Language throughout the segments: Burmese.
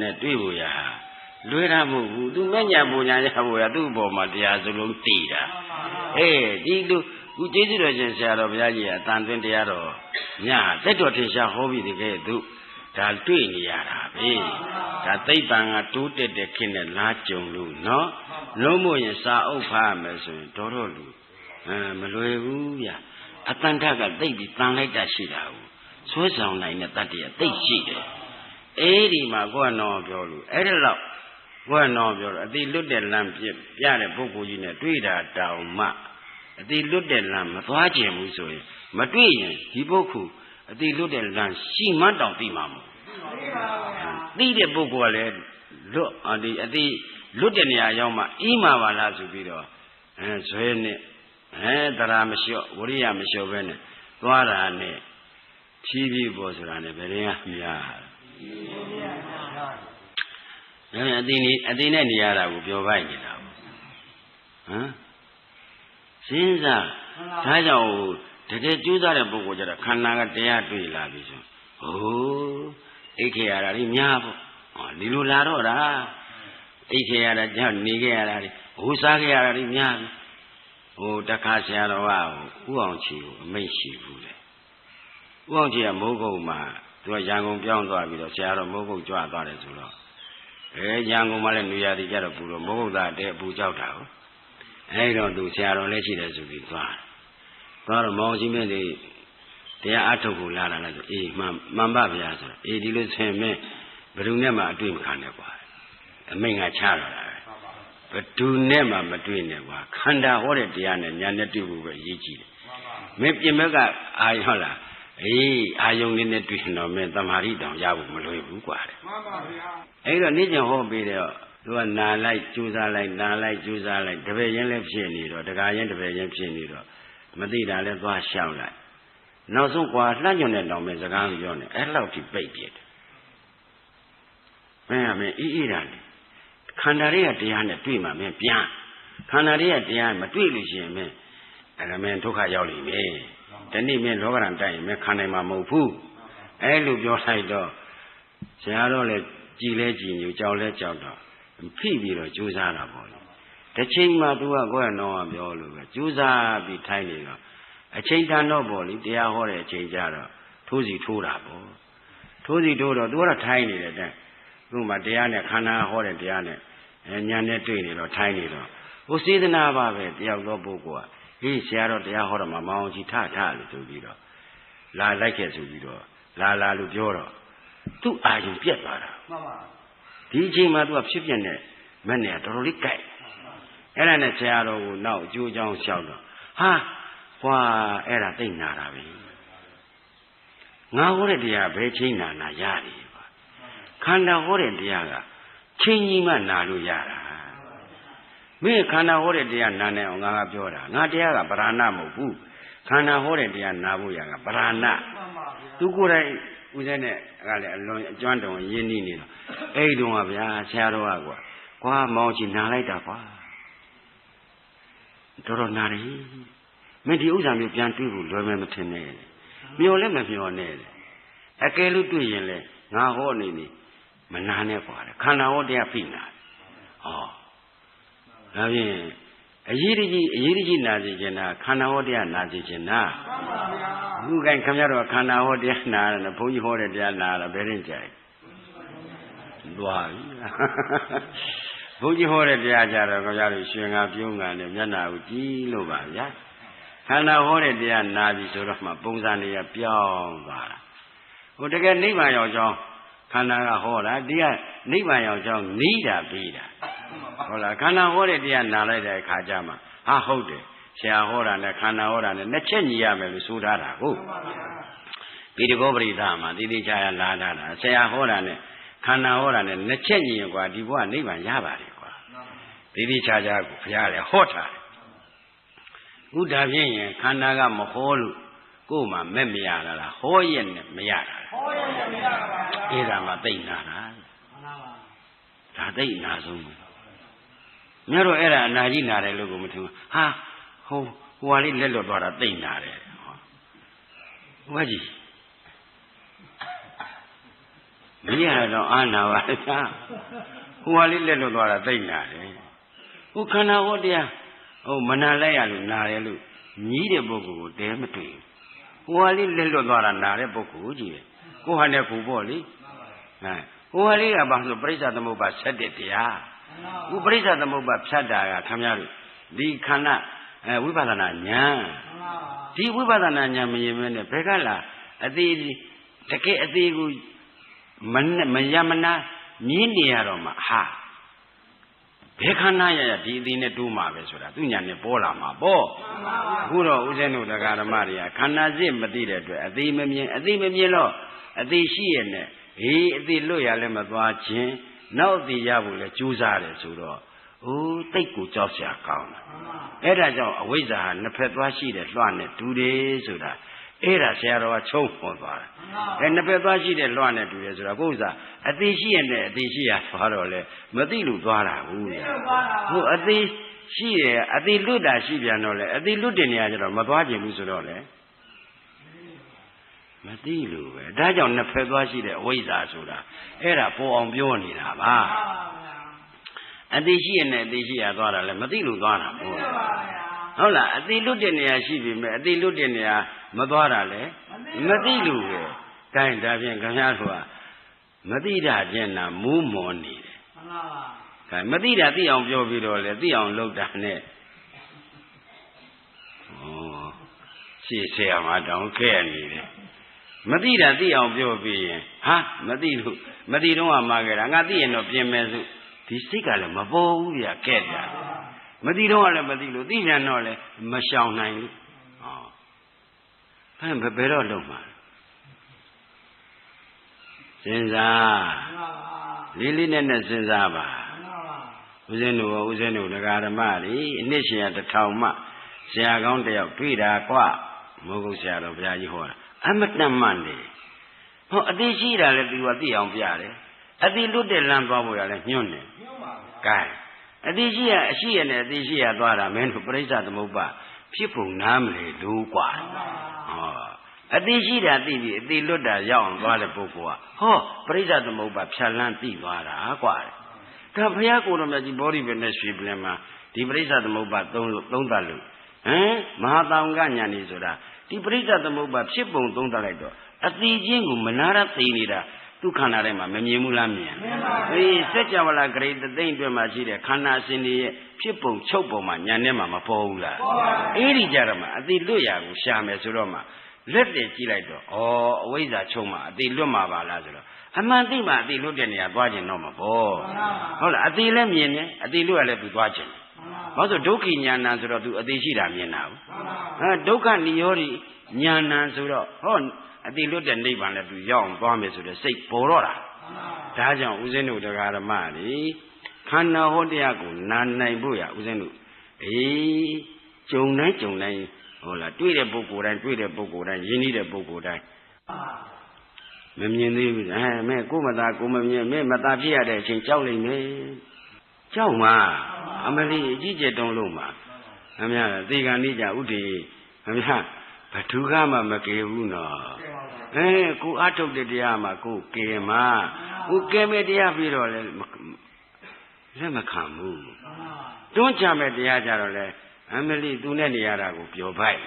နဲ့တွေ့ဖို့ရဟာလွယ်တာမဟုတ်ဘူးသူမဲ့ညာပူညာရဖို့ရသူ့အပေါ်မှာတရားစလုံးတည်တာအေးဒီလူခုကျေးဇူးတော်ရှင်ဆရာတော်ဘုရားကြီးကအတန်သွင်းတရားတော်ညတက်တော်ထင်ရှားဟောပြီးတကယ်သူဒါတွေ့နေရတာပဲဒါသိပ္ပံကတိုးတက်တဲ့ခင်နဲ့လားကြုံလို့နော်လုံးမို့ရင်စာအုပ်ဖတ်မယ်ဆိုရင်တော်တော်လူအဲမလွယ်ဘူးဗျအတန်ထကသိပ်ပြီးတန်လိုက်တာရှိတာဘူးဆွဲဆောင်နိုင်တဲ့တတ္တိယသိပ်ရှိတယ် အဲ့ဒီမှာကိုယ်ကတော့ပြောလို့အဲ့ဒီလောက်ကိုယ်ကတော့ပြောလို့အတိလွတ်တဲ့လမ်းပြပြတဲ့ပုဂ္ဂိုလ်ကြီးနဲ့တွေ့တာတောင်မှအတိလွတ်တဲ့လမ်းမသွားခြင်းဘူးဆိုရင်မတွေ့ရင်ဒီပုဂ္ဂိုလ်အတိလွတ်တဲ့လမ်းရှိမှတောင်သိမှာမဟုတ်သိတဲ့ပုဂ္ဂိုလ်ကလည်းလွတ်အတိအတိလွတ်တဲ့နေရာရောက်မှအီးမှာပါလားဆိုပြီးတော့အဲဇွဲနဲ့အဲတရားမလျှော့ဝရိယမလျှော့ပဲနဲ့သွားတာနဲ့ဖြည်းဖြည်းပေါ်ဆိုတာနဲ့ဘယ်ရင်ကများ အဲအတိနေအတိနဲ့နေရတာကိုပြောပိုက်နေတာဟမ်စဉ်းစားဒါကြောင့်တကယ်ကြိုးစားတဲ့ပုဂ္ဂိုလ်ကြတော့ခန္ဓာကတရားတွေ့လာပြီဆိုဟိုးအိတ်ခေရတာလေးများပေါ့ဟောဒီလိုလာတော့တာအိတ်ခေရတာကြောင့်နေခဲ့ရတာလေးဟိုစားခဲ့ရတာလေးများပြီဟိုတခါဆရာတော်ကဥအောင်ချီကိုအမိတ်ရှိဘူးလေဥအောင်ချီကမိုးကုတ်မှာ သူကရန်ကုန်ပြောင်းသွားပြီးတော့ဆရာတော်မိုးကုတ်ကြွသွားတယ်ဆိုတော့အဲရန်ကုန်မှာလည်းနေရာတည်ကြတော့ပူတော့မိုးကုတ်သားတဲပူကြောက်တာဟုတ်အဲဒီတော့သူဆရာတော်လည်းရှိတယ်ဆိုပြီးသွားသွားတော့မောင်ကြီးမင်းတွေတရားအထုတ်ကိုလာတာလည်းဆိုအေးမှန်မှန်ပါဗျာဆိုတော့အေးဒီလိုဆင်မင်းဘယ်သူနဲ့မှအတွေ့မခံနဲ့ကွာအမိန့်ကချတော့တာဘသူနဲ့မှမတွေ့နဲ့ကွာခန္ဓာဟောတဲ့တရားနဲ့ညာနဲ့တွေ့ဖို့ပဲရေးကြည့်တယ်မင်းပြင်ဘက်ကအာရုံဟုတ်လား အေးအာယုံလေးနဲ့တွေ့တော့မင်းတမာရီတောင်ရဖို့မလွယ်ဘူးကွာတဲ့မှန်ပါဗျာအဲ့တော့နေ့ကျင်ဟောပေးတော့သူကနာလိုက်ကြိုးစားလိုက်နာလိုက်ကြိုးစားလိုက်တပည့်ချင်းလည်းဖြစ်နေတော့တကာရင်တပည့်ချင်းဖြစ်နေတော့မသိတာလည်းသွားရှောက်လိုက်နောက်ဆုံးကွာလှညွန့်တဲ့တောင်ပဲစကားပြောနေအဲ့လောက်ထိပိတ်ပြတယ်မင်းကမင်းအေးအေးတာလေခန္ဓာရဲ့တရားနဲ့တွေ့မှမင်းပြန်ခန္ဓာရဲ့တရားမတွေ့လို့ရှိရင်မင်းအဲ့ဒါမင်းဒုက္ခရောက်လိမ့်မယ် ဒီနေ့မင်းလောကရန်တိုက်ရင်မင်းခံနိုင်မှာမဟုတ်ဘူးအဲ့လိုပြောလိုက်တော့ဆရာတော်လည်းကြည်လဲကြည်ညိုကြောက်လဲကြောက်တော့ဖိပြီးတော့ကြိုးစားတာပေါ့လေတစ်ချိန်မှသူကကိုယ့်ရဲ့နောင်ကပြောလို့ပဲကြိုးစားပြီးထိုင်နေတော့အချိန်တန်တော့ပေါ့လေတရားဟောတဲ့အချိန်ကြတော့ထိုးစီထိုးတာပေါ့ထိုးစီထိုးတော့သူကတော့ထိုင်နေတယ်တဲ့ခုမှတရားနဲ့ခန္ဓာဟောတဲ့တရားနဲ့ညာနဲ့တွေ့နေတော့ထိုင်နေတော့ဟိုစေတနာပါပဲတယောက်သောပုဂ္ဂိုလ်က ဟေးဆရာတော်တရားဟောတော့မှမောင်ကြီးထထလို့ဆိုပြီးတော့လာလိုက်ခဲ့ဆိုပြီးတော့လာလာလို့ပြောတော့သူ့အာယုံပြက်သွားတာမှန်ပါဒီအချိန်မှာသူကဖြစ်ပြတဲ့မနဲ့တော်တော်လေးကြိုက်အဲ့ဒါနဲ့ဆရာတော်ကိုနောက်အကျိုးအကြောင်းလျှောက်တော့ဟာဟွာအဲ့ဒါသိနာတာပဲငါဟောတဲ့တရားဘယ်ချိန်နာနာရတယ်ကွာခန္ဓာဟောတဲ့တရားကချင်းကြီးမှနာလို့ရတာ မင်းခန္ဓာဟောတဲ့တရားနာနေအောင်ငါကပြောတာငါတရားကပရဏမဟုတ်ဘူးခန္ဓာဟောတဲ့တရားနာဖို့ရကပရဏသူကိုယ်တိုင်ဦးဇင်းနဲ့ကလည်းအလွန်အကျွမ်းတုံရင်းနှီးနေတော့အဲ့ဒီတော့ကဗျာဆရာတော်ကကွာကွာမောင်ချီနာလိုက်တာကွာတော်တော်နာတယ်မင်းဒီဥစ္စာမျိုးပြန်တွေ့ဖို့လွယ်မယ်မထင်နဲ့မျောလည်းမမျောနဲ့အကယ်လို့တွေ့ရင်လေငါဟောနေနေမနာနဲ့ကွာခန္ဓာဟောတရားဖိနာဟော ဒါဖြင့်အရေးတကြီးအရေးတကြီးနာစီခြင်းတာခန္ဓာဟောတရားနာစီခြင်းတာမှန်ပါဗျာအခုကခင်ဗျားတို့ခန္ဓာဟောတရားနာတယ်ဘုန်းကြီးဟောတဲ့တရားနာတာဘယ်ရင်ကြိုက်သွားပြီဘုန်းကြီးဟောတဲ့တရားကြတော့ခင်ဗျားတို့ရှင်ငါပြုံးငါနဲ့မျက်နာကိုကြည့်လို့ပါဗျာခန္ဓာဟောတဲ့တရားနာပြီဆိုတော့မှပုံစံတွေကပြောင်းသွားတာဟိုတကယ်နိဗ္ဗာန်ရောက်ကြောင်းခန္ဓာကဟောတာတရားနိဗ္ဗာန်ရောက်ကြောင်းနီးတာပြီးတာ ဟုတ်လားခန္ဓာဟောတဲ့တရားနာလိုက်တဲ့အခါကျမှဟာဟုတ်တယ်ဆရာဟောတာနဲ့ခန္ဓာဟောတာနဲ့နှစ်ချက်ညီရမယ်လို့ဆိုထားတာဟုတ်ဒီတကောပရိသမှာတိတိကျကျလာတာလားဆရာဟောတာနဲ့ခန္ဓာဟောတာနဲ့နှစ်ချက်ညီရင်ကွာဒီဘဝနိဗ္ဗာန်ရပါတယ်ကွာတိတိကျကျကိုဘုရားလည်းဟောထားတယ်ဥဒါဖြင့်ရင်ခန္ဓာကမဟောလို့ကိုယ်မှမဲ့မရတာလားဟောရက်နဲ့မရတာဟောရက်နဲ့မရပါဘူးအဲ့ဒါမှသိနာတာမှန်ပါပါဒါသိနာဆုံးပဲ မြတ်တော့အဲ့ဒါအနာကြီးနာတယ်လို့ကိုမထင်ဘူးဟာဟိုဟိုဟာလေးလက်လွတ်သွားတာသိနာတယ်ဟောဘုရားကြီးမရတော့အာနာပါဗျာဟိုကလေးလက်လွတ်သွားတာသိနာတယ်ဟိုခန္ဓာဟောတရားဟိုမနာလိုက်ရလို့နာတယ်လို့ညီးတဲ့ပုဂ္ဂိုလ်ကိုတဲမတွေ့ဘူးဟိုကလေးလက်လွတ်သွားတာနာတဲ့ပုဂ္ဂိုလ်ကြီးပဲကိုဟာနဲ့ကိုပေါ့လေဟမ်ဟိုကလေးကဘာလို့ပြိဿသမုပ္ပါဆက်တဲ့တရား ဥပရိစ္ဆသမုပ္ပါဖြတ်တာကခမရတို့ဒီခန္ဓာအဲဝိပဿနာဉာဏ်ဒီဝိပဿနာဉာဏ်မရင်မဲနဲ့ဘယ်ကလာအသေးတကယ်အသေးကိုမမယမနာမြင်းနေရတော့မှဟာဘယ်ခန္ဓာရရဒီအသေးနဲ့တိုးမှာပဲဆိုတာသူညာနဲ့ပေါ်လာမှာပေါ့အခုတော့ဦးဇင်းတို့တရားဓမ္မတွေကခန္ဓာစစ်မသိတဲ့အတွက်အသေးမမြင်အသေးမမြင်တော့အသေးရှိရနဲ့ဟေးအသေးလွတ်ရလဲမသွားခြင်း နောက်အသေးရဖို့လဲကြိုးစားတယ်ဆိုတော့အိုးတိတ်ကိုကြောက်စရာကောင်းတာအဲ့ဒါကြောင့်အဝိဇ္ဇာဟာနှစ်ဖက်သွားရှိတဲ့လွှတ်နဲ့တူတယ်ဆိုတာအဲ့ဒါဆရာတော်ကချုံပေါ်သွားတာအဲနှစ်ဖက်သွားရှိတဲ့လွှတ်နဲ့တူတယ်ဆိုတာကိုယ်ဥစ္စာအသေးရှိရနဲ့အသေးရှိရသွားတော့လေမသိလို့သွားတာဘူးလေဟုတ်အသေးရှိရအသေးလွတ်တာရှိပြန်တော့လေအသေးလွတ်တဲ့နေရာကျတော့မသွားခြင်းဘူးဆိုတော့လေ မသိလို့ပဲဒါကြောင့်နှစ်ဖက်သွားရှိတဲ့အဝိဇ္ဇာဆိုတာအဲ့ဒါပေါ်အောင်ပြောနေတာပါအတိရှိရနဲ့အတိရှိရသွားတာလဲမသိလို့သွားတာပေါ့ဟုတ်လားအတိလွတ်တဲ့နေရာရှိပြီမဲ့အတိလွတ်တဲ့နေရာမသွားတာလဲမသိလို့ပဲဒါရင်ဒါဖြင့်ခင်ဗျားတို့ကမသိတာချင်းနာမူးမော်နေတယ်မှန်ပါပါဒါမသိတာသိအောင်ပြောပြီးတော့လေသိအောင်လုပ်တာနဲ့ဩရှေ့ဆရာမတောင်ခဲ့နေတယ် မသိတာသိအောင်ပြောပြီးရင်ဟာမသိလို့မသိတော့မှမှာခဲ့တာငါသိရင်တော့ပြင်မယ်စုဒီစိတ်ကလည်းမပေါ်ဘူးဗျာခဲ့ကြမသိတော့လည်းမသိလို့သိပြန်တော့လည်းမရှောင်နိုင်ဘူးဟောဟမ်ဘယ်တော့လုံးမှာစဉ်းစားလေးလေးနဲ့နဲ့စဉ်းစားပါဦးဇင်းတို့ဦးဇင်းတို့ဒကာဓမ္မတွေအနှစ်ရှင်ရတစ်ထောင်မှဆရာကောင်းတယောက်တွေ့တာကွမိုးကုတ်ဆရာတော်ဘုရားကြီးဟောတာ အမတန်မှန်တယ်ဟောအတိရှိတာလည်းသူကသိအောင်ပြတယ်အတိလွတ်တဲ့လမ်းသွားဖို့ရလဲညွှန်းတယ်ညွှန်းပါဘူးကဲအတိရှိရအရှိရနဲ့အတိရှိရသွားတာမင်းတို့ပြိဿသမုပ္ပါဖြစ်ပုံနားမလေလို့กว่าဟောအတိရှိတာသိပြီအတိလွတ်တာရောက်အောင်သွားတဲ့ပုဂ္ဂိုလ်ကဟောပြိဿသမုပ္ပါဖြတ်လန်းသိသွားတာกว่าဒါဘုရားကိုယ်တော်မြတ်ကြီးဘောဓိပင်နဲ့ရွှေပြင်မှာဒီပြိဿသမုပ္ပါသုံးသုံးတတ်လို့ဟမ်မဟာတောင်ကညာနေဆိုတာ ဒီပရိစ္ဆသမုပ္ပါဖြစ်ပုံသုံးသပ်လိုက်တော့အတိချင်းကိုမနာရသိနေတာဒုက္ခနာထဲမှာမမြင်ဘူးလားမြင်အေးစัจ java လာဂရိတသိမ့်အတွက်မှာရှိတဲ့ခန္ဓာအစဉ်တွေရဲ့ဖြစ်ပုံချုပ်ပုံမှာညာထဲမှာမပေါ်ဘူးလားအဲ့ဒီကြတော့မှအတိလွတ်ရာကိုရှာမယ်ဆိုတော့မှလက်တည်ကြည့်လိုက်တော့ဩအဝိဇ္ဇာချုပ်မှအတိလွတ်မှာပါလားဆိုတော့အမှန်သိမှအတိလွတ်တဲ့နေရာသွားခြင်းတော့မပေါ်ဟုတ်လားအတိလည်းမြင်တယ်အတိလွတ်ရလည်းသူသွားခြင်း ဘာလို့ဒုက္ခိညာဏဆိုတော့သူအသေးရှိတာမြင်တာဘူးအဲဒုက္ခនិရောဓိညာဏဆိုတော့ဟောအတိလွတ်တဲ့နိဗ္ဗာန်လည်းသူရောက်အောင်သွားမယ်ဆိုတဲ့စိတ်ပေါ်တော့တာဒါကြောင့်ဦးဇင်းတို့တရားဓမ္မတွေခန္ဓာဟောတရားကိုနာနိုင်ဖို့ရဦးဇင်းတို့အေးကြုံတိုင်းကြုံတိုင်းဟုတ်လားတွေ့တဲ့ပုဂ္ဂိုလ်တိုင်းတွေ့တဲ့ပုဂ္ဂိုလ်တိုင်းယဉ်နေတဲ့ပုဂ္ဂိုလ်တိုင်းမမြင်သေးဘူးအဲမဲကိုမသားကိုမမြင်မဲမသားဖြစ်ရတဲ့အချိန်ကြောက်လိမ့်မယ် ကြောက်မှာအမလီအကြီးကျယ်တုံးလို့မှာအမြသေကံနေကြဥတည်အမြဘသူကမှမကေဘူးနော်အဲကိုအထုတ်တဲ့တရားမှာကိုကေမှာကိုကဲမဲ့တရားပြီးတော့လဲလက်မခံဘူးတွန်းချမဲ့တရားကြတော့လဲအမလီသူနဲ့နေရတာကိုပြောပိုက်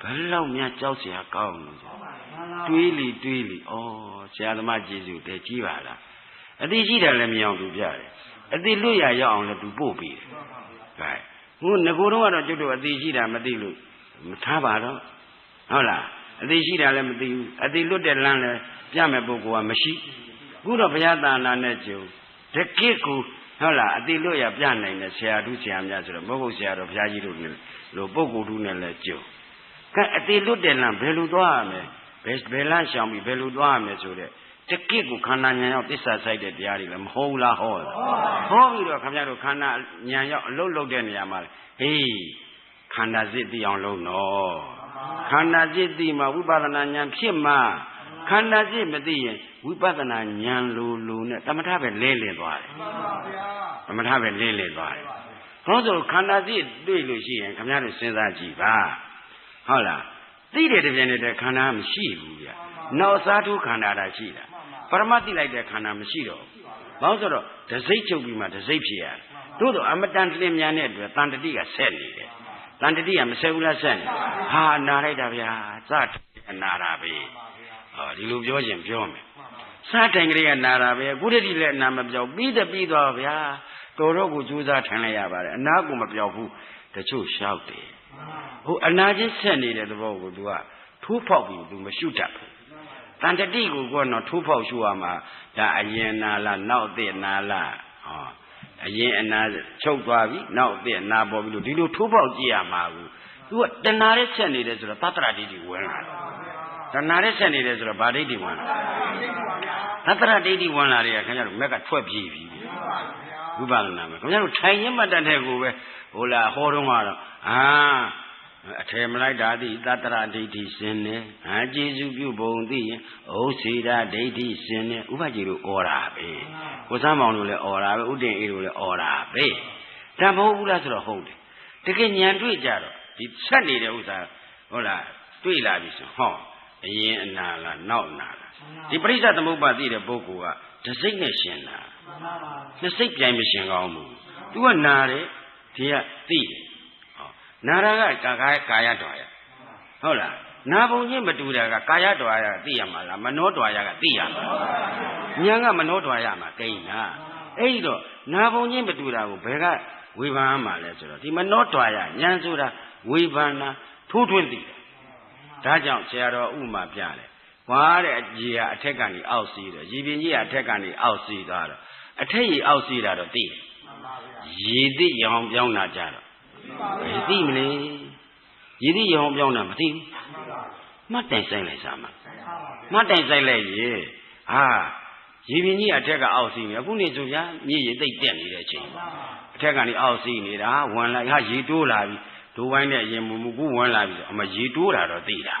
ဘယ်လောက်များကြောက်เสียကောင်းလို့တွေးလီတွေးလီဩဆရာသမားကျေးဇူးတည်ကြီးပါလား အတိရှိတယ်လည်းမအောင်သူပြတယ်အတိလွတ်ရရောက်အောင်လည်းသူပို့ပေးတယ်။ဒါဟိုငကိုတော့ကတော့ကျွတ်တို့အတိရှိတာမသိလို့မထားပါတော့ဟုတ်လားအတိရှိတာလည်းမသိဘူးအတိလွတ်တဲ့လမ်းလည်းပြမဲ့ပုဂ္ဂိုလ်ကမရှိခုတော့ဘုရားသာနာနဲ့ကြုံတကိကူဟုတ်လားအတိလွတ်ရပြနိုင်တဲ့ဆရာတို့ဆရာများဆိုတော့မဟုတ်ဆရာတော်ဘုရားကြီးတို့နဲ့လို့ပုဂ္ဂိုလ်တို့နဲ့လည်းကြုံကဲအတိလွတ်တဲ့လမ်းဘယ်လိုသွားရမလဲဘယ်ဘယ်လမ်းရှောင်ပြီးဘယ်လိုသွားရမလဲဆိုတဲ့ တကိကိုခန္ဓာဉာဏ်ရောက်သစ္စာဆိုင်တဲ့တရားတွေလည်းမဟုတ်လားဟောလားဟောပြီးတော့ခင်ဗျားတို့ခန္ဓာဉာဏ်ရောက်အလုတ်လုတ်တဲ့နေရာမှာဟေးခန္ဓာစစ်သိအောင်လုပ်နော်ခန္ဓာစစ်သိမှဝိပဿနာဉာဏ်ဖြစ်မှခန္ဓာစစ်မသိရင်ဝိပဿနာဉာဏ်လိုလိုနဲ့တမထပဲလဲလည်သွားတယ်တမထပဲလဲလည်သွားတယ်ဟောဆိုခန္ဓာစစ်တွေ့လို့ရှိရင်ခင်ဗျားတို့စဉ်းစားကြည့်ပါဟုတ်လားသိတဲ့တပြည့်နဲ့ခန္ဓာမရှိဘူးဗျနောက်စားထုခန္ဓာတာရှိတာ ပရမတ်တိလိုက်တဲ့ခန္ဓာမရှိတော့ဘူးဘာလို့ဆိုတော့ဒစိတ်ချုပ်ပြီးမှဒစိတ်ဖြစ်ရတယ်တို့တော့အမတန်လင်းမြန်တဲ့အတွက်တန်တတိကဆက်နေတယ်တန်တတိကမဆက်ဘူးလားဆက်နေဟာနာလိုက်တာဗျာစအနာတာပဲဟောဒီလိုပြောရင်ပြောမယ်စားတိုင်ကလေးကနာတာပဲအခုတည်းလည်းအနာမပြောက်ပြီးတပြီးသွားဗျာတော်တော့ကိုကြိုးစားထန်လိုက်ရပါတယ်အနာကိုမပြောက်ဘူးတချို့ရှောက်တယ်ဟိုအနာချင်းဆက်နေတဲ့သဘောကို तू ကထိုးဖောက်ပြီး तू မရှုတတ်ဘူး တန်တတိကိုကတော့ထိုးဖောက်ရှုရမှာဒါအရင်နာလားနောက်အစ်နာလားဟောအရင်အနာချုပ်သွားပြီနောက်အစ်နာပေါ်ပြီလို့ဒီလိုထိုးဖောက်ကြည့်ရမှာကို तू ကတဏှာနဲ့ဆက်နေတယ်ဆိုတော့သတ္တရဒိဋ္ဌိဝင်လာတယ်တဏှာနဲ့ဆက်နေတယ်ဆိုတော့ဗာဒိဋ္ဌိဝင်လာသတ္တရဒိဋ္ဌိဝင်လာတယ်ခင်ဗျားတို့မက်ကထွက်ပြေးပြီဝိပဿနာမှာခင်ဗျားတို့ထိုင်ရမှတ်တတ်တဲ့ကိုပဲဟိုလာဟောတော့ကတော့အာ အထေမလိုက်တာသည်သတ္တရဒိဋ္ဌိရှင်နေအာကျေစုပြုပုံသိရင်ဩစေတဒိဋ္ဌိရှင်နေဥပကြီးတို့ဩတာပဲကိုစမ်းမောင်တို့လည်းဩတာပဲဥတင်အေးတို့လည်းဩတာပဲဒါမဟုတ်ဘူးလားဆိုတော့ဟုတ်တယ်တကယ်ဉာဏ်တွေ့ကြတော့ဒီဆက်နေတဲ့ဥစ္စာဟုတ်လားတွေ့လာပြီဆိုဟောအရင်အနာလားနောက်အနာလားဒီပရိစ္ဆသမုပ္ပါသိတဲ့ပုဂ္ဂိုလ်ကဒစိတ်နဲ့ရှင်တာနှစ်စိတ်ပြိုင်မရှင်ကောင်းဘူးသူကနာတယ်ဒီကသိတယ်ဟော နာတာကကာကာကာယတော်ရဟုတ်လားနာပုံချင်းမတူတာကကာယတော်ရသိရမှာလားမနောတော်ရကသိရမှာဉာဏ်ကမနောတော်ရမှာကိန်းလားအဲ့ဒီတော့နာပုံချင်းမတူတာကိုဘယ်ကဝေဖန်မှာလဲဆိုတော့ဒီမနောတော်ရဉာဏ်ဆိုတာဝေဖန်တာထိုးထွင်းသိတယ်ဒါကြောင့်ဆရာတော်ဥမာပြတယ်။ဝါတဲ့အကြီးကအထက်ကနေအောက်စီးတယ်။ရေပြင်ကြီးကအထက်ကနေအောက်စီးသွားတော့အထက်ကြီးအောက်စီးတာတော့သိတယ်။ရေသိရောင်ပြောင်းတာကြတော့ဘယ် သိမလဲ။ရေသိရောင်ပြောင်းတာမသိဘူး။မှတ်တိုင်ဆိုင်လိုက်စားမှာ။မှတ်တိုင်ဆိုင်လိုက်ရေဟာရေပြင်ကြီးအထက်ကအောက်စီးနေအခုနေဆိုဗျာမြေရေသိပ်တက်နေတဲ့အချိန်အထက်ကနေအောက်စီးနေတာဝင်လိုက်ဟာရေတိုးလာပြီဒိုးဝိုင်းနဲ့ရင်မူမူကူဝင်လာပြီဆိုအမရေတိုးတာတော့သိတာ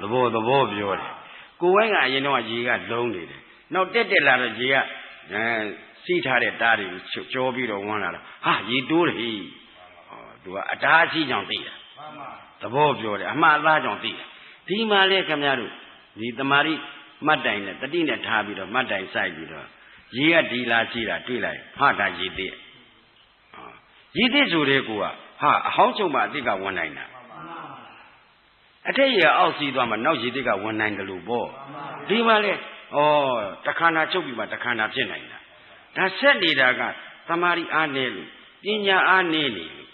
သဘောသဘောပြောတယ်ကိုဝိုင်းကအရင်တော့ရေကလုံးနေတယ်နောက်တက်တက်လာတော့ရေကအဲစီးထားတဲ့တားတွေကြောပြီးတော့ဝင်လာတာဟာရေတိုးတယ်ဟေးဟော သူကအတားအဆီးကြောင့်သိတာသဘောပြောတယ်အမှားအသားကြောင့်သိတာဒီမှာလေခင်ဗျားတို့ဒီတမာရီမှတ်တိုင်နဲ့တတိနဲ့ထားပြီးတော့မှတ်တိုင်စိုက်ပြီးတော့ရေကဒီလာကြည့်တာတွေ့လိုက်ဟာဒါရေသေးရေသေးဆိုတဲ့ကိုကဟာအဟောင်းချုပ်မှအတိတ်ကဝင်နိုင်တာအထက်ရအောက်စီးသွားမှနောက်ရေတိတ်ကဝင်နိုင်တယ်လို့ပေါ့ဒီမှာလေဩတခန္ဓာချုပ်ပြီးမှတခန္ဓာဖြစ်နိုင်တာဒါဆက်နေတာကသမာဓိအားနည်းလို့ပညာအားနည်းနေလို့